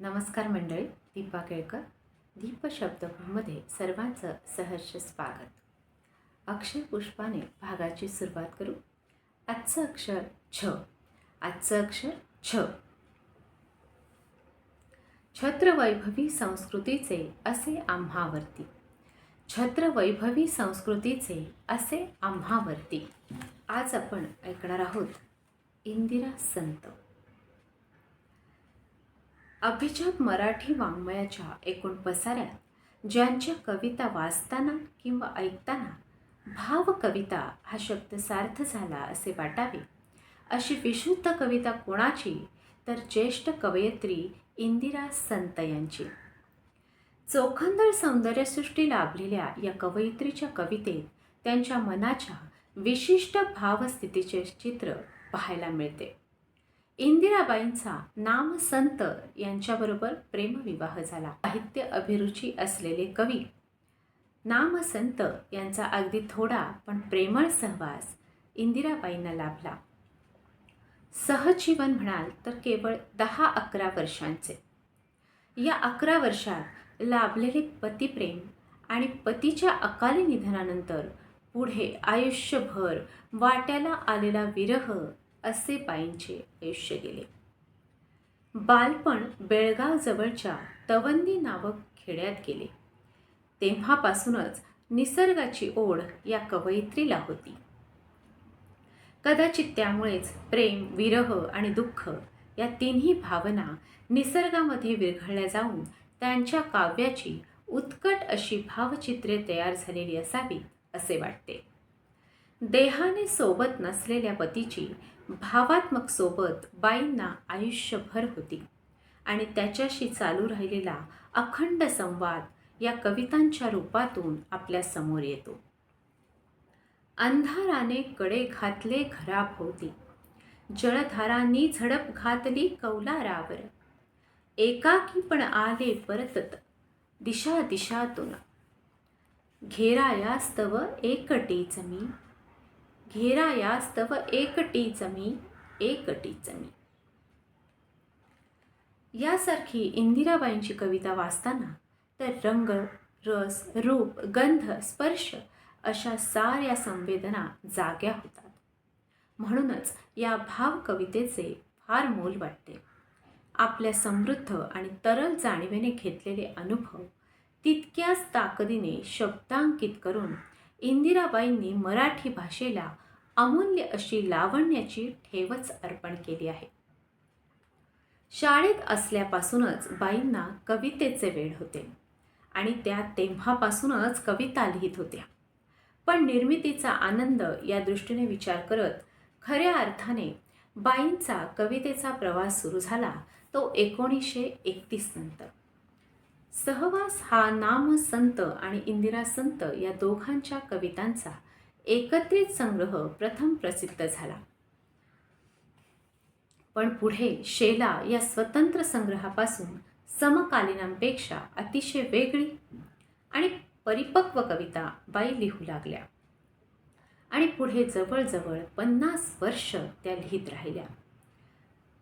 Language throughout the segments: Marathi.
नमस्कार मंडळी दीपा केळकर दीप सर्वांचं सहर्ष स्वागत. अक्षर पुष्पाने भागाची सुरुवात करू. आजचं अक्षर छ. आजचं अक्षर छ. छत्रवैभवी संस्कृतीचे असे आम्हावरती. छत्रवैभवी संस्कृतीचे असे आम्हावरती. आज आपण ऐकणार आहोत इंदिरा संत. अभिजात मराठी वाङ्मयाच्या एकूण पसाऱ्यात ज्यांच्या कविता वाचताना किंवा ऐकताना भाव कविता हा शब्द सार्थ झाला असे वाटावे अशी विशुद्ध कविता कोणाची? तर ज्येष्ठ कवयित्री इंदिरा संत यांची. चोखंदळ सौंदर्यसृष्टी लाभलेल्या या कवयित्रीच्या कवितेत त्यांच्या मनाच्या विशिष्ट भावस्थितीचे चित्र पाहायला मिळते. इंदिराबाईंचा नामसंत यांच्याबरोबर प्रेमविवाह झाला. साहित्य अभिरुची असलेले कवी नामसंत यांचा अगदी थोडा पण प्रेमळ सहवास इंदिराबाईंना लाभला. सहजीवन म्हणाल तर केवळ दहा अकरा वर्षांचे. या अकरा वर्षात लाभलेले पतिप्रेम आणि पतीच्या अकाली निधनानंतर पुढे आयुष्यभर वाट्याला आलेला विरह असे बाईंचे आयुष्य गेले. बालपण बेळगाव जवळच्या तवंदी नावक खेड्यात गेले. तेव्हापासूनच निसर्गाची ओढ या कवयित्रीला होती. कदाचित त्यामुळेच प्रेम विरह आणि दुःख या तिन्ही भावना निसर्गामध्ये विरघळल्या जाऊन त्यांच्या काव्याची उत्कट अशी भावचित्रे तयार झालेली असावी असे वाटते. देहाने सोबत नसलेल्या पतीची भावात्मक सोबत बाईंना आयुष्यभर होती. आणि त्याच्याशी चालू राहिलेला अखंड संवाद या कवितांच्या रूपातून आपल्यासमोर येतो. अंधाराने कडे घातले घराभोवती जळधारांनी झडप घातली कौलारावर. एकाकी पण आले परतत दिशा दिशातून घेरायास्तव एकटेच मी. घेरायास्तव एकटीच मी एकटीच मी यासारखी इंदिराबाईंची कविता वाचताना तर रंग रस रूप गंध स्पर्श अशा साऱ्या संवेदना जाग्या होतात. म्हणूनच या भाव कवितेचे फार मोल वाटते. आपल्या समृद्ध आणि तरल जाणीवेने घेतलेले अनुभव तितक्याच ताकदीने शब्दांकित करून इंदिराबाईंनी मराठी भाषेला अमूल्य अशी लावण्याची ठेवच अर्पण केली आहे. शाळेत असल्यापासूनच बाईंना कवितेचे वेळ होते आणि त्या तेव्हापासूनच कविता लिहित होत्या. पण निर्मितीचा आनंद या दृष्टीने विचार करत खऱ्या अर्थाने बाईंचा कवितेचा प्रवास सुरू झाला तो एकोणीसशे एकतीस नंतर. सहवास हा नाम संत आणि इंदिरा संत या दोघांच्या कवितांचा एकत्रित संग्रह प्रथम प्रसिद्ध झाला. पण पुढे शेला या स्वतंत्र संग्रहापासून समकालीनांपेक्षा अतिशय वेगळी आणि परिपक्व कविता बाई लिहू लागल्या. आणि पुढे जवळजवळ पन्नास वर्ष त्या लिहित राहिल्या.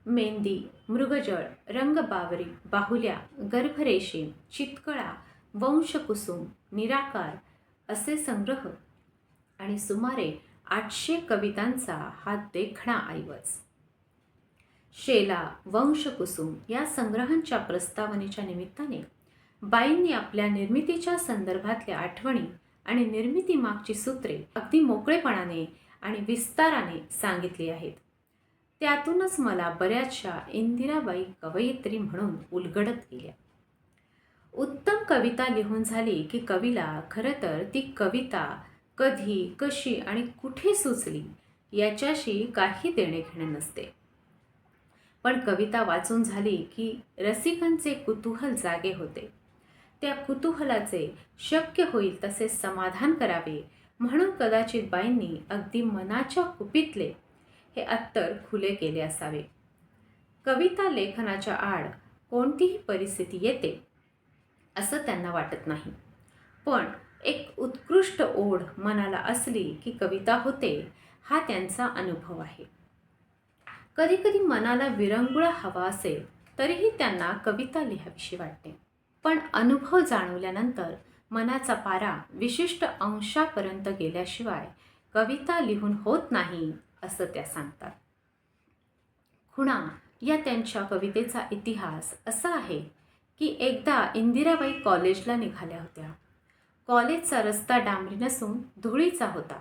मेंदी मृगजळ रंगबावरी बाहुल्या गर्भरेशीम चितकळा वंशकुसुम निराकार असे संग्रह. आणि सुमारे आठशे कवितांचा हा देखणा ऐवज शेला वंशकुसुम या संग्रहांच्या प्रस्तावनेच्या निमित्ताने बाईंनी आपल्या निर्मितीच्या संदर्भातल्या आठवणी आणि निर्मितीमागची सूत्रे अगदी मोकळेपणाने आणि विस्ताराने सांगितली आहेत. त्यातूनच मला बऱ्याचशा इंदिराबाई कवयित्री म्हणून उलगडत गेल्या. उत्तम कविता लिहून झाली की कवीला खरं तर ती कविता कधी कशी आणि कुठे सुचली याच्याशी काही देणे घेणे नसते. पण कविता वाचून झाली की रसिकांचे कुतूहल जागे होते. त्या कुतूहलाचे शक्य होईल तसे समाधान करावे म्हणून कदाचित बाईंनी अगदी मनाच्या कुपीतले हे अत्तर खुले केले असावे. कविता लेखनाच्या आड कोणतीही परिस्थिती येते असं त्यांना वाटत नाही. पण एक उत्कृष्ट ओढ मनाला असली की कविता होते हा त्यांचा अनुभव आहे. कधीकधी मनाला विरंगुळा हवा असेल तरीही त्यांना कविता लिहावीशी वाटते. पण अनुभव जाणवल्यानंतर मनाचा पारा विशिष्ट अंशापर्यंत गेल्याशिवाय कविता लिहून होत नाही असं त्या सांगतात. खुणा या त्यांच्या कवितेचा इतिहास असा आहे की एकदा इंदिराबाई कॉलेजला निघाल्या होत्या. कॉलेजचा रस्ता डांबरी नसून धुळीचा होता.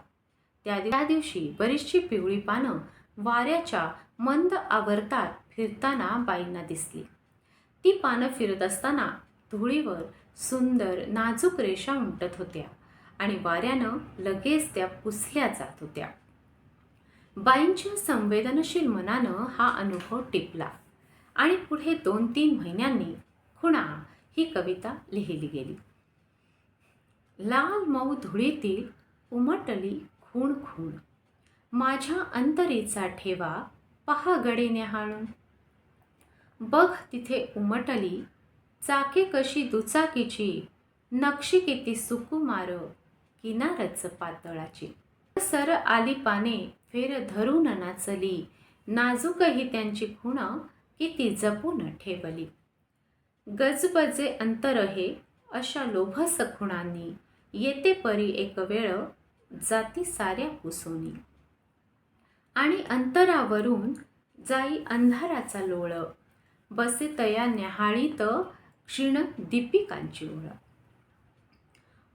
त्या त्या दिवशी बरीचशी पिवळी पानं वाऱ्याच्या मंद आवर्तात फिरताना बाईंना दिसली. ती पानं फिरत असताना धुळीवर सुंदर नाजूक रेषा उमटत होत्या आणि वाऱ्यानं लगेच त्या पुसल्या जात होत्या. बाईंच्या संवेदनशील मनानं हा अनुभव टिपला. आणि पुढे दोन तीन महिन्यांनी खुणा ही कविता लिहिली गेली. लाल मऊ धुळीतील उमटली खूण खूण. माझ्या अंतरीचा ठेवा पहा गडे न्याहाळून बघ तिथे उमटली चाके कशी दुचाकीची नक्षी किती सुकुमार किनारच पातळाची. सर आली पाने फेर धरून नाचली. नाजूकही त्यांची खुण किती जपून ठेवली. गजबजे अंतर हे अशा लोभस खुणांनी. येते परी एक वेळ जाती साऱ्या पुसोनी. आणि अंतरावरून जाई अंधाराचा लोळ. बसे तया न्याहाळीत क्षीण दीपिकांची ओळ.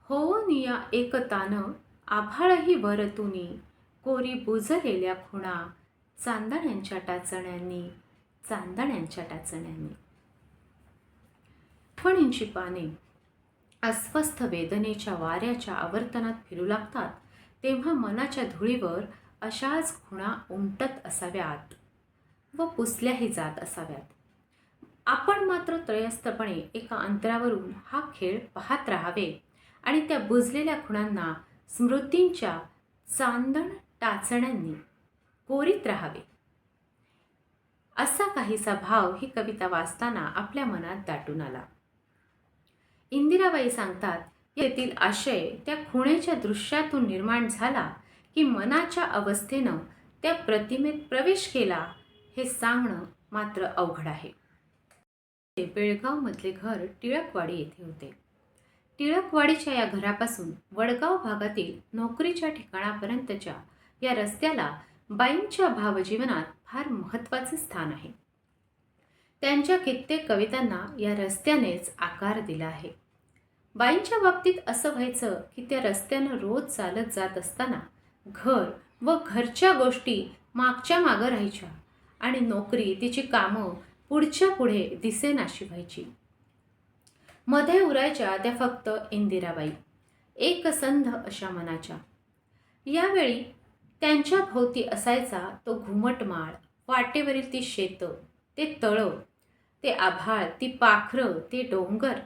होऊन या एकतानं आभाळही वरतुनी. कोरी बुजलेल्या खुणा चांदण्यांच्या टाचण्यांनी चांदण्यांच्या टाचण्यांनी. फणींची पाने अस्वस्थ वेदनेच्या वाऱ्याच्या आवर्तनात फिरू लागतात तेव्हा मनाच्या धुळीवर अशाच खुणा उमटत असाव्यात व पुसल्याही जात असाव्यात. आपण मात्र त्रयस्थपणे एका अंतरावरून हा खेळ पाहत राहावे आणि त्या बुजलेल्या खुणांना स्मृतींच्या चांदण टाचण्यांनी कोरीत राहावे. असा काहीसा भाव ही कविता वाचताना आपल्या मनात दाटून आला. इंदिराबाई सांगतात येथील आशय त्या खुणेच्या दृश्यातून निर्माण झाला की मनाच्या अवस्थेनं त्या प्रतिमेत प्रवेश केला हे सांगणं मात्र अवघड आहे. बेळगावमधले घर टिळकवाडी येथे होते. टिळकवाडीच्या या घरापासून वडगाव भागातील नोकरीच्या ठिकाणापर्यंतच्या या रस्त्याला बाईंच्या भावजीवनात फार महत्त्वाचे स्थान आहे. त्यांच्या कित्येक कवितांना या रस्त्यानेच आकार दिला आहे. बाईंच्या बाबतीत असं व्हायचं की त्या रस्त्यानं रोज चालत जात असताना घर व घरच्या गोष्टी मागच्या मागं राहायच्या आणि नोकरी तिची कामं पुढच्या पुढे दिसेनाशी व्हायची मध्ये उरायच्या त्या फक्त इंदिराबाई एकसंध अशा मनाच्या. यावेळी त्यांच्या भोवती असायचा तो घुमटमाळ. वाटेवरील ती शेतं ते तळं ते आभाळ ती पाखरं ते डोंगर.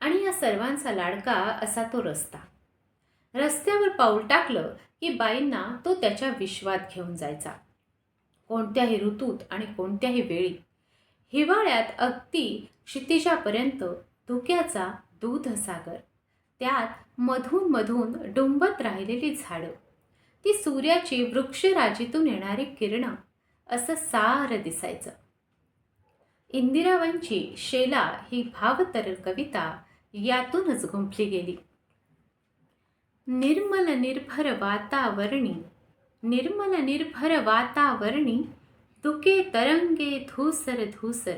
आणि या सर्वांचा लाडका असा तो रस्ता. रस्त्यावर पाऊल टाकलं की बाईंना तो त्याच्या विश्वात घेऊन जायचा. कोणत्याही ऋतूत आणि कोणत्याही वेळी. हिवाळ्यात अगदी क्षितिजापर्यंत धुक्याचा दूध सागर त्यात मधून मधून डुंबत राहिलेली झाडं. ती सूर्याची वृक्षराजीतून येणारी किरणं असं सार दिसायचं. इंदिराबाईंची शेला ही भावतरल कविता यातूनच गुंफली गेली. निर्मल निर्भर वातावरणी निर्मल निर्भर वातावरणी तुके तरंगे धूसर धूसर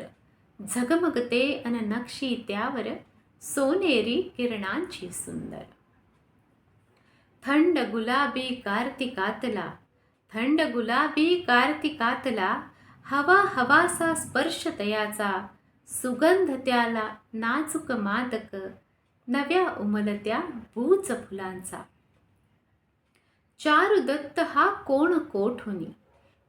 झगमगते अन नक्षी त्यावर सोनेरी किरणांची सुंदर. थंड गुलाबी कार्तिकातला थंड गुलाबी कार्तिकातला हवा हवासा स्पर्श तयाचा सुगंध त्याला नाजूक मादक नव्या उमलत्या बूच फुलांचा चारुदत्त हा कोण कोठुनी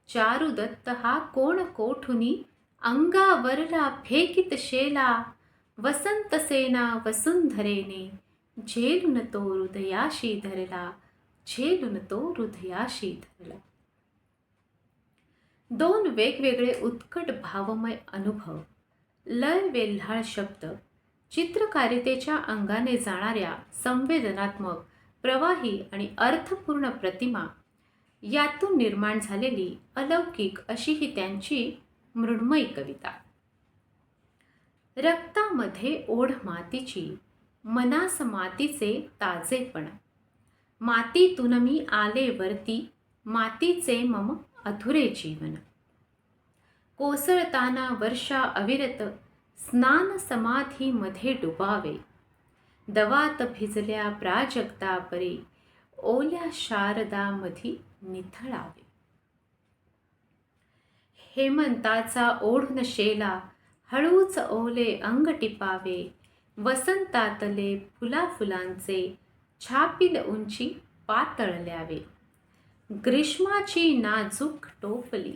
चारुदत्त हा कोण कोठुनी अंगावरला फेकित शेला वसंत सेना वसुंधरेने झेलून तो हृदयाशी धरला झेलून तो हृदयाशी धरला दोन वेगवेगळे उत्कट भावमय अनुभव लय वेल्हाळ शब्द चित्रकारितेच्या अंगाने जाणाऱ्या संवेदनात्मक प्रवाही आणि अर्थपूर्ण प्रतिमा यातून निर्माण झालेली अलौकिक अशी ही त्यांची मृण्मयी कविता. रक्तामध्ये ओढ मातीची मनास मातीचे ताजेपण. मातीतून मी आले वरती मातीचे मम अधुरे जीवन. कोसळताना वर्षा अविरत स्नान समाधीमध्ये डुबावे. दवात भिजल्या प्राजक्ता परी ओल्या शारदामधी निथळावे. हेमंताचा ओढ शेला हळूच ओले अंग टिपावे. वसंतातले फुला फुलांचे छापील उंची पातळल्यावे. ग्रीष्माची नाजूक टोपली.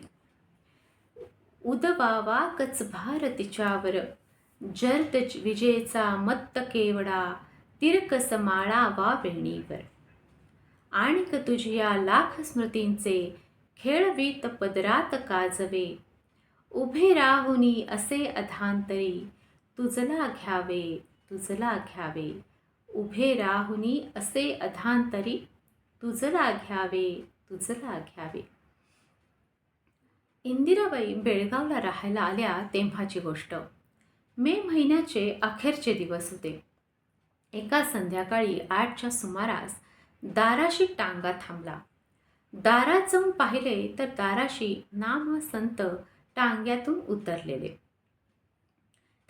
उदवावाकच भार तिच्यावर जर्द विजेचा मत्त केवडा तिरकस माळावा वेणीवर. आणिक तुझ्या लाख स्मृतींचे खेळवीत पदरात काजवे. उभे राहुनी असे अधांतरी तुझला घ्यावे. तुझला घ्यावे उभे राहुनी असे अधांतरी तुझला घ्यावे तुझला घ्यावे इंदिराबाई बेळगावला राहायला आल्या तेव्हाची गोष्ट. मे महिन्याचे अखेरचे दिवस होते. एका संध्याकाळी आठच्या सुमारास दाराशी टांगा थांबला. दारात जाऊन पाहिले तर दाराशी नाम संत टांग्यातून उतरलेले.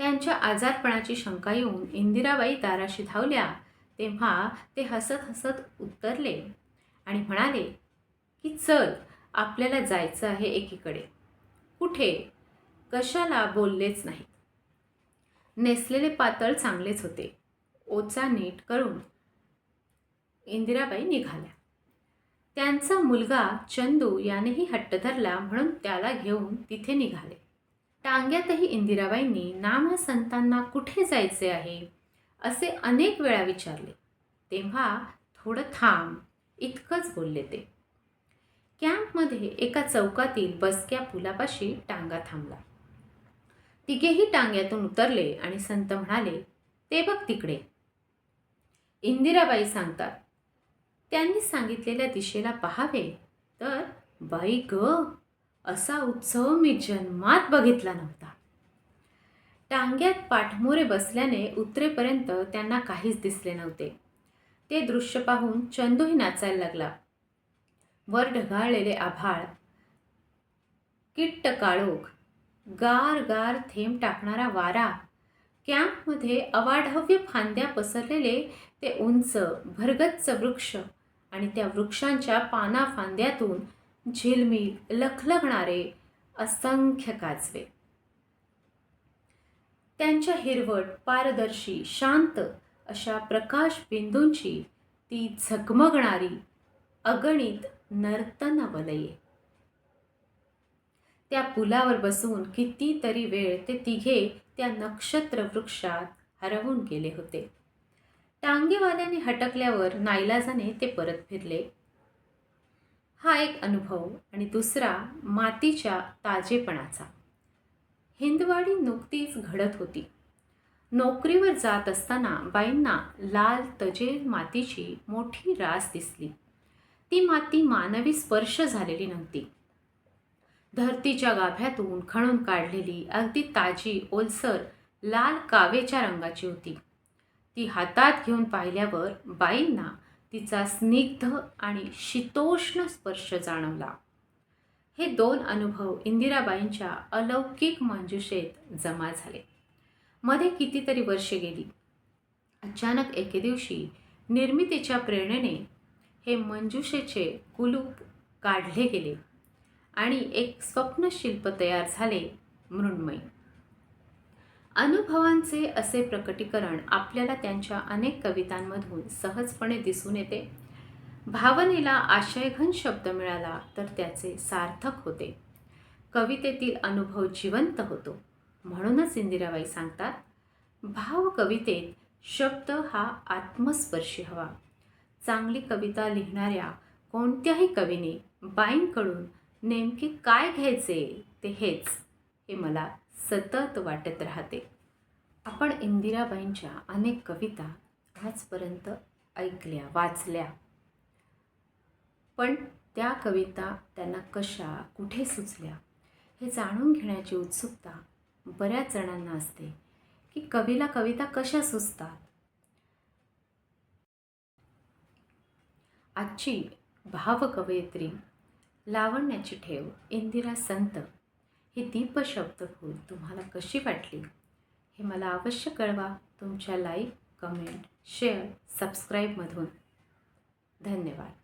त्यांच्या आजारपणाची शंका येऊन इंदिराबाई दाराशी धावल्या. तेव्हा ते हसत हसत उतरले आणि म्हणाले की चल आपल्याला जायचं आहे एकीकडे. कुठे? कशाला बोललेच नाहीत. नेसलेले पातळ चांगलेच होते. ओचा नीट करून इंदिराबाई निघाल्या. त्यांचा मुलगा चंदू यानेही हट्ट धरला म्हणून त्याला घेऊन तिथे निघाले. टांग्यातही इंदिराबाईंनी नाम संतांना कुठे जायचे आहे असे अनेक वेळा विचारले. तेव्हा थोडं थांब इतकंच बोलले ते. कॅम्पमध्ये एका चौकातील बसक्या पुलापाशी टांगा थांबला. तिघेही टांग्यातून उतरले आणि संत म्हणाले ते बघ तिकडे. इंदिराबाई सांगतात त्यांनी सांगितलेल्या दिशेला पाहावे तर बाई ग असा उत्सव मी जन्मात बघितला नव्हता. टांग्यात पाठमोरे बसल्याने उतरेपर्यंत त्यांना काहीच दिसले नव्हते. ते दृश्य पाहून चंदूही नाचायला लागला. वर ढगाळलेले आभाळ किट्ट काळोख गार गार थेंब टाकणारा वारा कॅम्पमध्ये अवाढव्य फांद्या पसरलेले ते उंच भरगच्च वृक्ष आणि त्या वृक्षांच्या पाना फांद्यातून झिलमिल लखलखणारे असंख्य काजवे. त्यांच्या हिरवट पारदर्शी शांत अशा प्रकाश बिंदूंची ती झगमगणारी अगणित नर्तन वलये त्या पुलावर बसून कितीतरी वेळ ते तिघे त्या नक्षत्र वृक्षात हरवून गेले होते. टांगेवाल्याने हटकल्यावर नाईलाजाने ते परत फिरले. हा एक अनुभव आणि दुसरा मातीच्या ताजेपणाचा. हिंदवाडी नुकतीच घडत होती. नोकरीवर जात असताना बाईंना लाल तजेल मातीची मोठी रास दिसली. ती माती मानवी स्पर्श झालेली नव्हती. धरतीच्या गाभ्यातून खणून काढलेली अगदी ताजी ओलसर लाल कावेच्या रंगाची होती. ती हातात घेऊन पाहिल्यावर बाईंना तिचा स्निग्ध आणि शीतोष्ण स्पर्श जाणवला. हे दोन अनुभव इंदिराबाईंच्या अलौकिक मंजुषेत जमा झाले. मध्ये कितीतरी वर्षे गेली. अचानक एके दिवशी निर्मितीच्या प्रेरणेने हे मंजुषेचे कुलूप काढले गेले आणि एक स्वप्नशिल्प तयार झाले मृण्मय. अनुभवांचे असे प्रकटीकरण आपल्याला त्यांच्या अनेक कवितांमधून सहजपणे दिसून येते. भावनेला आशयघन शब्द मिळाला तर त्याचे सार्थक होते. कवितेतील अनुभव जिवंत होतो. म्हणूनच इंदिराबाई सांगतात भाव कवितेत शब्द हा आत्मस्पर्शी हवा. चांगली कविता लिहिणाऱ्या कोणत्याही कवीने बाईंकडून नेमके काय घ्यायचे ते हेच हे मला सतत वाटत राहते. आपण इंदिराबाईंच्या अनेक कविता आजपर्यंत ऐकल्या वाचल्या. पण त्या कविता त्यांना कशा कुठे सुचल्या हे जाणून घेण्याची उत्सुकता बऱ्याच जणांना असते की कवीला कविता कशा सुचतात. आजची भावकवयित्री लावण्याची ठेव इंदिरा संत. ही दीपशब्दफूल तुम्हाला कशी वाटली? हे मला अवश्य कळवा. तुमच्या लाईक कमेंट शेअर सबस्क्राईबमधून. धन्यवाद.